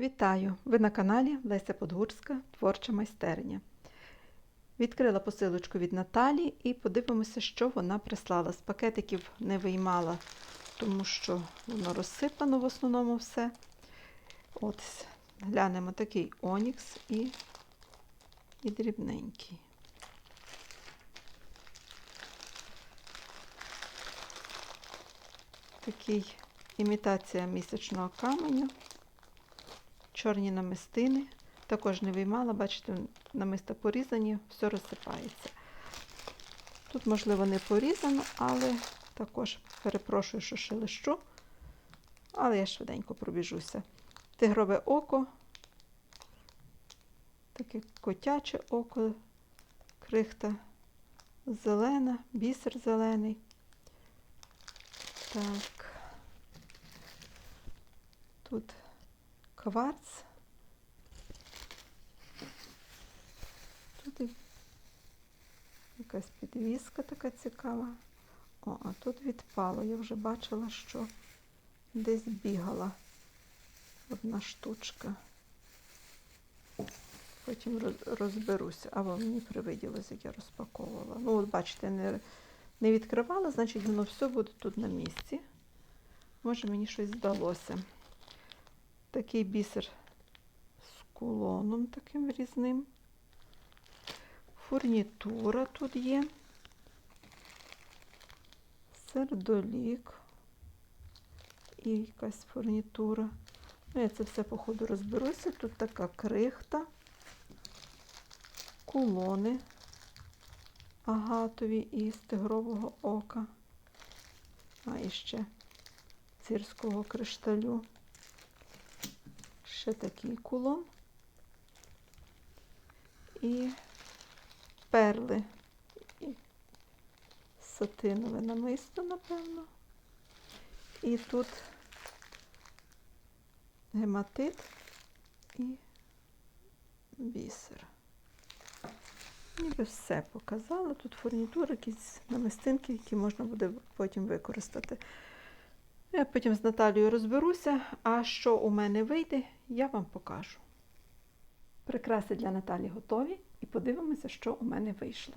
Вітаю! Ви на каналі Леся Подгурська Творча майстерня. Відкрила посилочку від Наталі і подивимося, що вона прислала. З пакетиків не виймала, тому що воно розсипано в основному все. От, глянемо такий онікс і, і дрібненький. Такий імітація місячного каменю чорні намистини. Також не виймала, бачите, намиста порізані, все розсипається. Тут, можливо, не порізано, але також перепрошую, що шелещу, але я швиденько пробіжуся. Тигрове око, таке котяче око, крихта зелена, бісер зелений. Так. Тут кварц. Тут якась підвіска така цікава. О, а тут відпало. Я вже бачила, що десь бігала одна штучка. Потім розберуся, або мені привиділося, як я розпаковувала. Ну, от бачите, не, не відкривала, значить воно все буде тут на місці. Може, мені щось здалося. Такий бісер з кулоном таким різним. Фурнітура тут є. Сердолік. І якась фурнітура. Ну, я це все, по ходу розберуся. Тут така крихта, кулони агатові із тигрового ока. А і ще цирського кришталю. Ще такий кулон. І перли. І сатинове намисто, напевно. І тут гематит і бісер. Ніби все показала. Тут фурнітура, якісь намистинки, які можна буде потім використати. Я потім з Наталією розберуся, а що у мене вийде, я вам покажу. Прикраси для Наталі готові і подивимося, що у мене вийшло.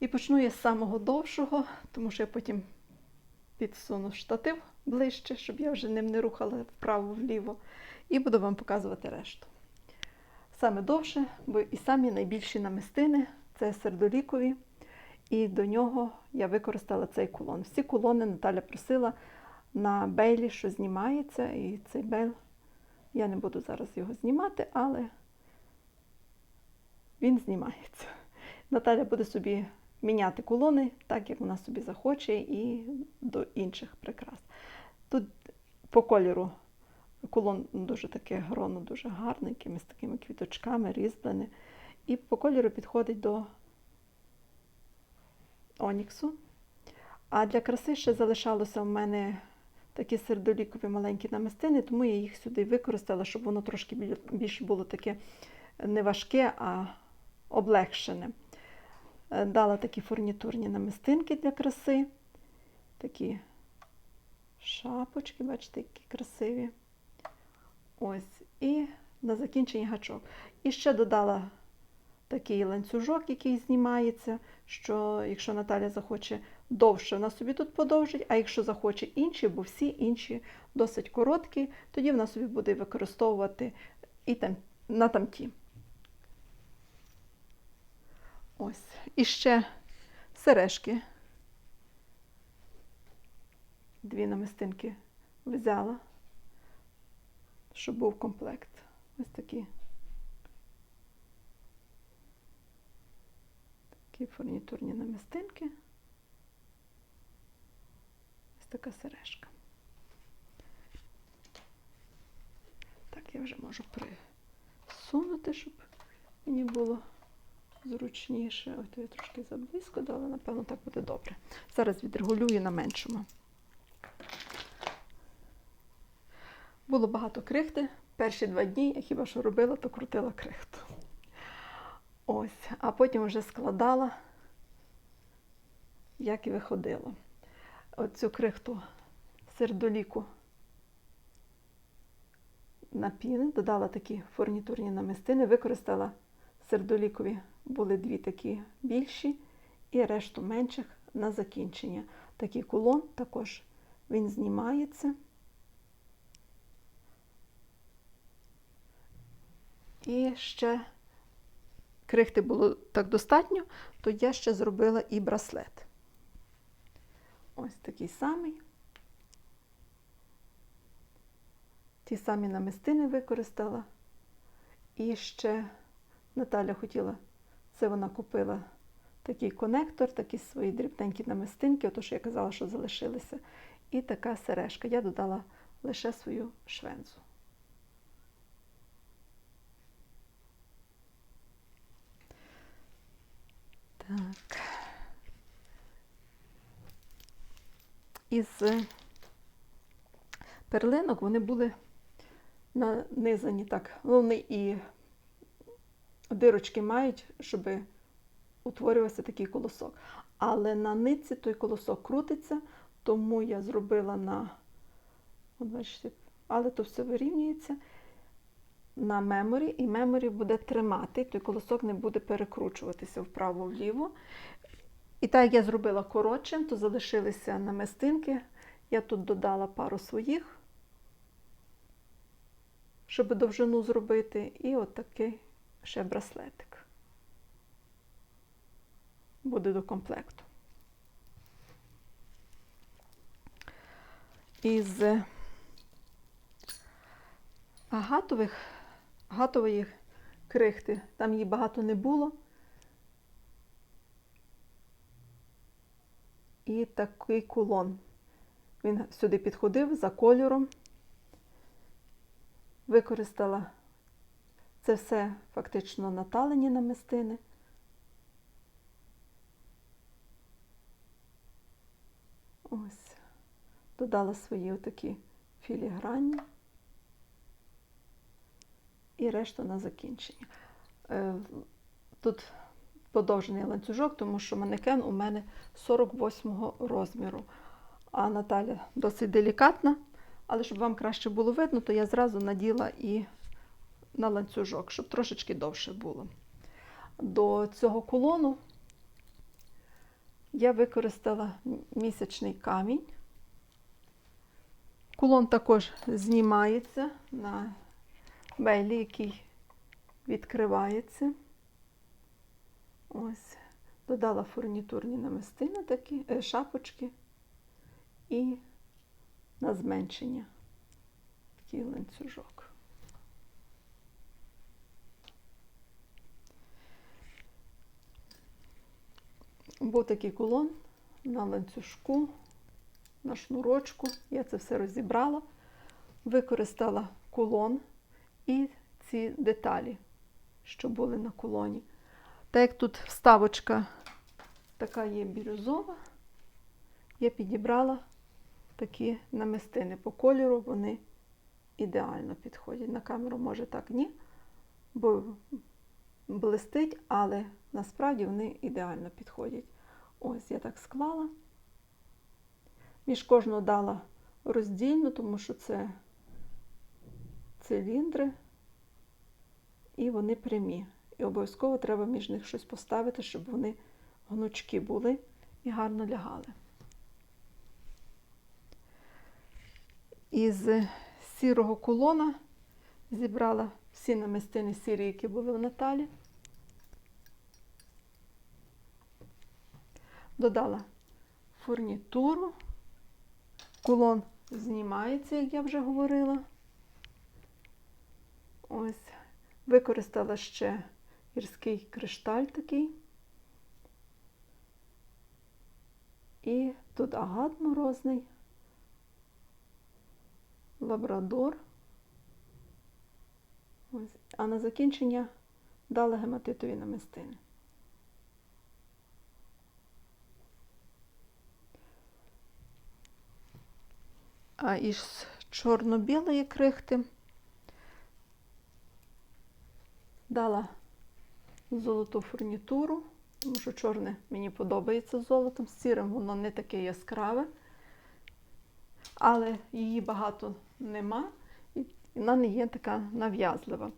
І почну я з самого довшого, тому що я потім підсуну штатив ближче, щоб я вже ним не рухала вправо-вліво, і буду вам показувати решту. Саме довше, бо і самі найбільші намистини це сердолікові. І до нього я використала цей кулон. Всі кулони Наталя просила на бейлі, що знімається, і цей бейл я не буду зараз його знімати, але він знімається. Наталя буде собі міняти кулони, так як вона собі захоче, і до інших прикрас. Тут по кольору кулон дуже таке гроно, дуже гарне, якимись такими квіточками, різьблене. І по кольору підходить до оніксу. А для краси ще залишалося в мене такі сердолікові маленькі намистини, тому я їх сюди використала, щоб воно трошки біль- більше було таке не важке, а облегшене. Е, Дала такі фурнітурні намистинки для краси, такі шапочки, бачите, які красиві. Ось. І на закінчення гачок. І ще додала такий ланцюжок, який знімається, що якщо Наталя захоче довше, вона собі тут подовжить, а якщо захоче інші, бо всі інші досить короткі, тоді вона собі буде використовувати і там, на тамті. Ось. І ще сережки. Дві намистинки взяла, щоб був комплект. Ось такі. Такі фурнітурні намистинки. Ось така сережка. Так, я вже можу присунути, щоб мені було зручніше. От я трошки заблизько дала, напевно, так буде добре. Зараз відрегулюю на меншому. Було багато крихти. Перші два дні я хіба що робила, то крутила крихту. Ось, а потім вже складала, як і виходило. Оцю крихту сердоліку на піни, додала такі фурнітурні намистини, використала сердолікові, були дві такі більші, і решту менших на закінчення. Такий кулон також він знімається. І ще крихти було так достатньо, то я ще зробила і браслет. Ось такий самий. Ті самі намистини використала. І ще Наталя хотіла, це вона купила такий конектор, такі свої дрібненькі намистинки, ото що я казала, що залишилися. І така сережка. Я додала лише свою швензу. Із перлинок вони були нанизані так. Вони і дирочки мають, щоб утворювався такий колосок. Але на нитці той колосок крутиться, тому я зробила на, але то все вирівнюється на меморі, і меморі буде тримати, той колосок не буде перекручуватися вправо-вліво. І так як я зробила коротшим, то залишилися намистинки. Я тут додала пару своїх, щоб довжину зробити, і от ще браслетик. Буде до комплекту. Із агатових, агатової крихти, там її багато не було. І такий кулон. Він сюди підходив за кольором. Використала це все фактично наталені намистини. Ось, додала свої отакі філігранні і решту на закінчення. Е, Тут подовжений ланцюжок, тому що манекен у мене 48 розміру. А Наталя досить делікатна, але щоб вам краще було видно, то я зразу наділа і на ланцюжок, щоб трошечки довше було. До цього кулону я використала місячний камінь. Кулон також знімається на бейлі, який відкривається. Ось, додала фурнітурні намистини такі, е, шапочки і на зменшення такий ланцюжок. Був такий кулон на ланцюжку, на шнурочку. Я це все розібрала, використала кулон і ці деталі, що були на кулоні. Так як тут вставочка така є бірюзова, я підібрала такі намистини по кольору, вони ідеально підходять. На камеру, може, так ні, бо блистить, але насправді вони ідеально підходять. Ось я так склала. Між кожного дала роздільну, тому що це циліндри, і вони прямі. І обов'язково треба між них щось поставити, щоб вони гнучки були і гарно лягали. Із сірого кулона зібрала всі намистини сірі, які були в Наталі. Додала фурнітуру. Кулон знімається, як я вже говорила. Ось, використала ще гірський кришталь такий. І тут агат морозний, лабрадор. Ось. А на закінчення дала гематитові намистини. А із чорно-білої крихти дала золоту фурнітуру, тому що чорне мені подобається з золотом, з сірим воно не таке яскраве, але її багато нема. І вона не є така нав'язлива.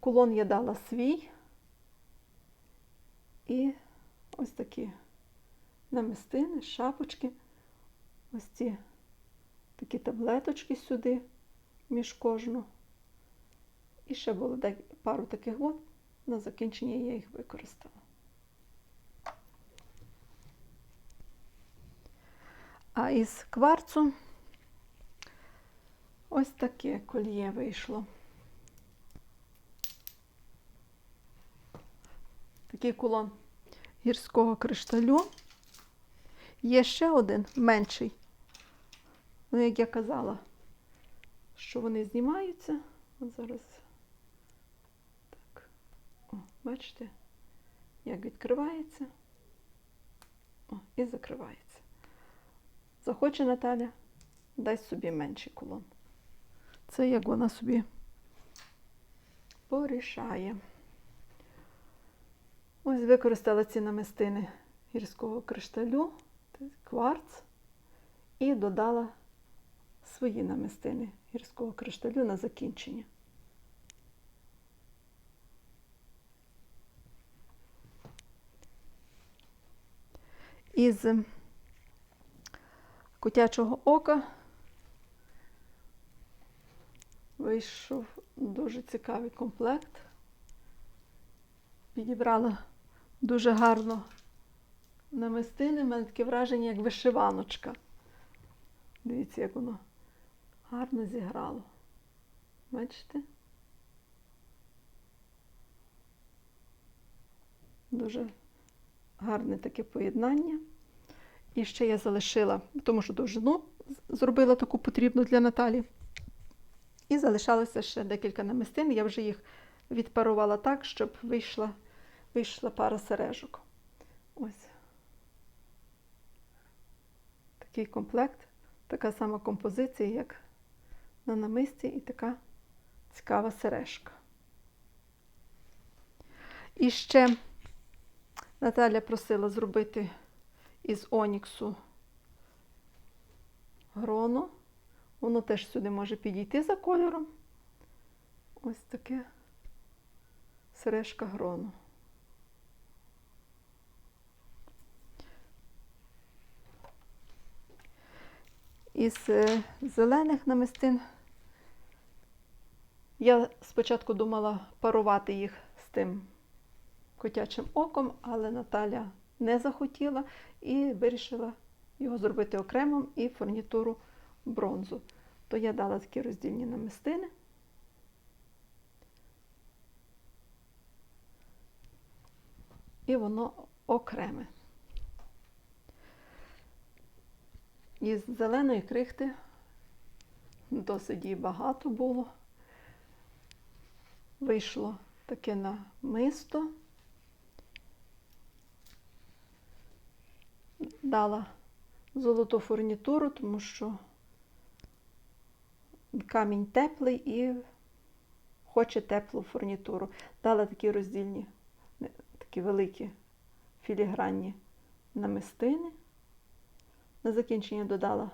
Кулон я дала свій. І ось такі намистини, шапочки, ось ці такі таблеточки сюди між кожну. І ще було пару таких от. На закінчення я їх використала. А із кварцу ось таке кольє вийшло. Такий кулон гірського кришталю. Є ще один менший. Ну, як я казала, що вони знімаються. Зараз. Бачите, як відкривається. О, і закривається. Захоче Наталя, дай собі менший кулон. Це як вона собі порішає. Ось використала ці намистини гірського кришталю, кварц, і додала свої намистини гірського кришталю на закінчення. Із котячого ока вийшов дуже цікавий комплект. Підібрала дуже гарно намистини. У мене таке враження, як вишиваночка. Дивіться, як воно гарно зіграло. Бачите? Дуже гарне таке поєднання. І ще я залишила, тому що довжину зробила таку потрібну для Наталі. І залишалося ще декілька намистин. Я вже їх відпарувала так, щоб вийшла, вийшла пара сережок. Ось. Такий комплект, така сама композиція, як на намисті, і така цікава сережка. І ще Наталя просила зробити із Оніксу грону. Воно теж сюди може підійти за кольором. Ось таке сережка грону. Із е, зелених намистин я спочатку думала парувати їх з тим котячим оком, але Наталя не захотіла і вирішила його зробити окремим і фурнітуру бронзу. То я дала такі роздільні намистини. І воно окреме. Із зеленої крихти досить її багато було. Вийшло таке намисто. Дала золоту фурнітуру, тому що камінь теплий і хоче теплу фурнітуру. Дала такі роздільні, такі великі філігранні намистини. На закінчення додала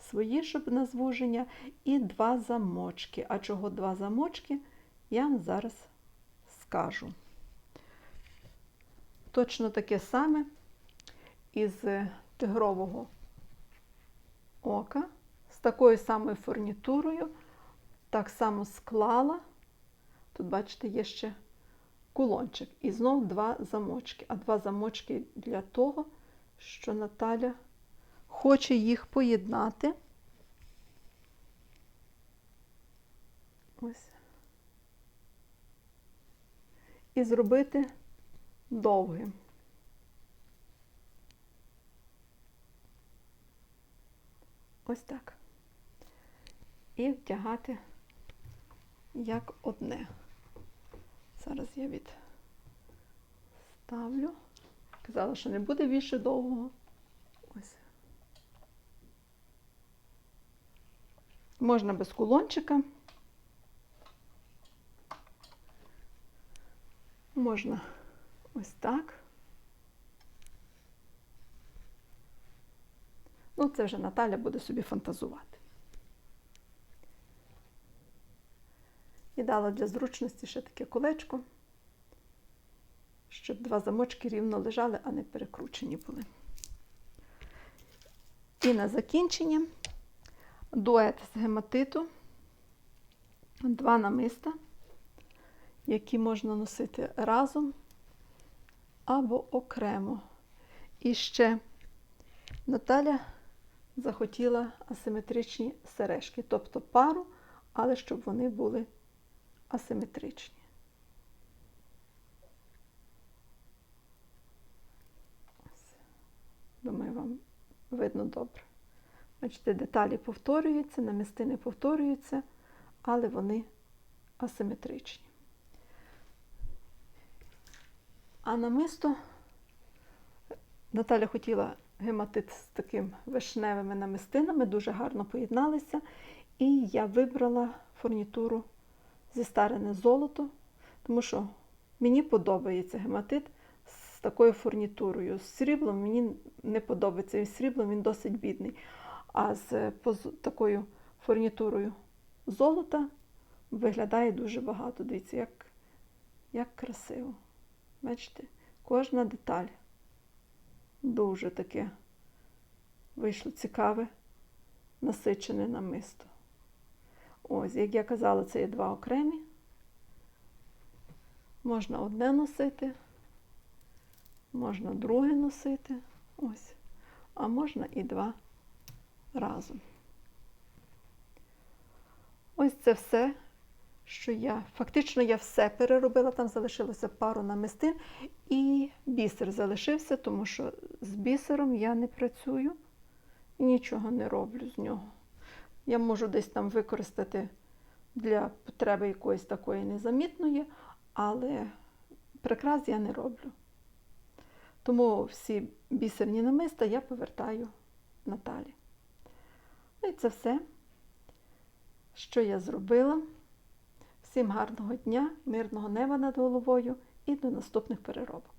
свої, щоб на звуження, і два замочки. А чого два замочки, я вам зараз скажу. Точно таке саме із тигрового ока, з такою самою фурнітурою, так само склала. Тут, бачите, є ще кулончик. І знов два замочки. А два замочки для того, що Наталя хоче їх поєднати. Ось. І зробити довгим. Ось так. І втягати як одне. Зараз я відставлю. Казала, що не буде більше довгого. Ось. Можна без кулончика. Можна ось так. Це вже Наталя буде собі фантазувати. І дала для зручності ще таке колечко, щоб два замочки рівно лежали, а не перекручені були. І на закінчення дует з гематиту, два намиста, які можна носити разом або окремо. І ще Наталя захотіла асиметричні сережки, тобто пару, але щоб вони були асиметричні. Думаю, вам видно добре. Бачите, деталі повторюються, намистини повторюються, але вони асиметричні. А намисто Наталя хотіла гематит з таким вишневими намистинами, дуже гарно поєдналися. І я вибрала фурнітуру зі старене золото, тому що мені подобається гематит з такою фурнітурою. З сріблом мені не подобається. І сріблом він досить бідний. А з такою фурнітурою золота виглядає дуже багато. Дивіться, як, як красиво. Бачите, кожна деталь дуже таке вийшло цікаве, насичене намисто. Ось, як я казала, це є два окремі. Можна одне носити, можна друге носити. Ось. А можна і два разом. Ось це все, що я. Фактично я все переробила, там залишилося пару намистин, і бісер залишився, тому що з бісером я не працюю і нічого не роблю з нього. Я можу десь там використати для потреби якоїсь такої незамітної, але прикрас я не роблю. Тому всі бісерні намиста я повертаю Наталі. Ну і це все, що я зробила. Всім гарного дня, мирного неба над головою і до наступних переробок.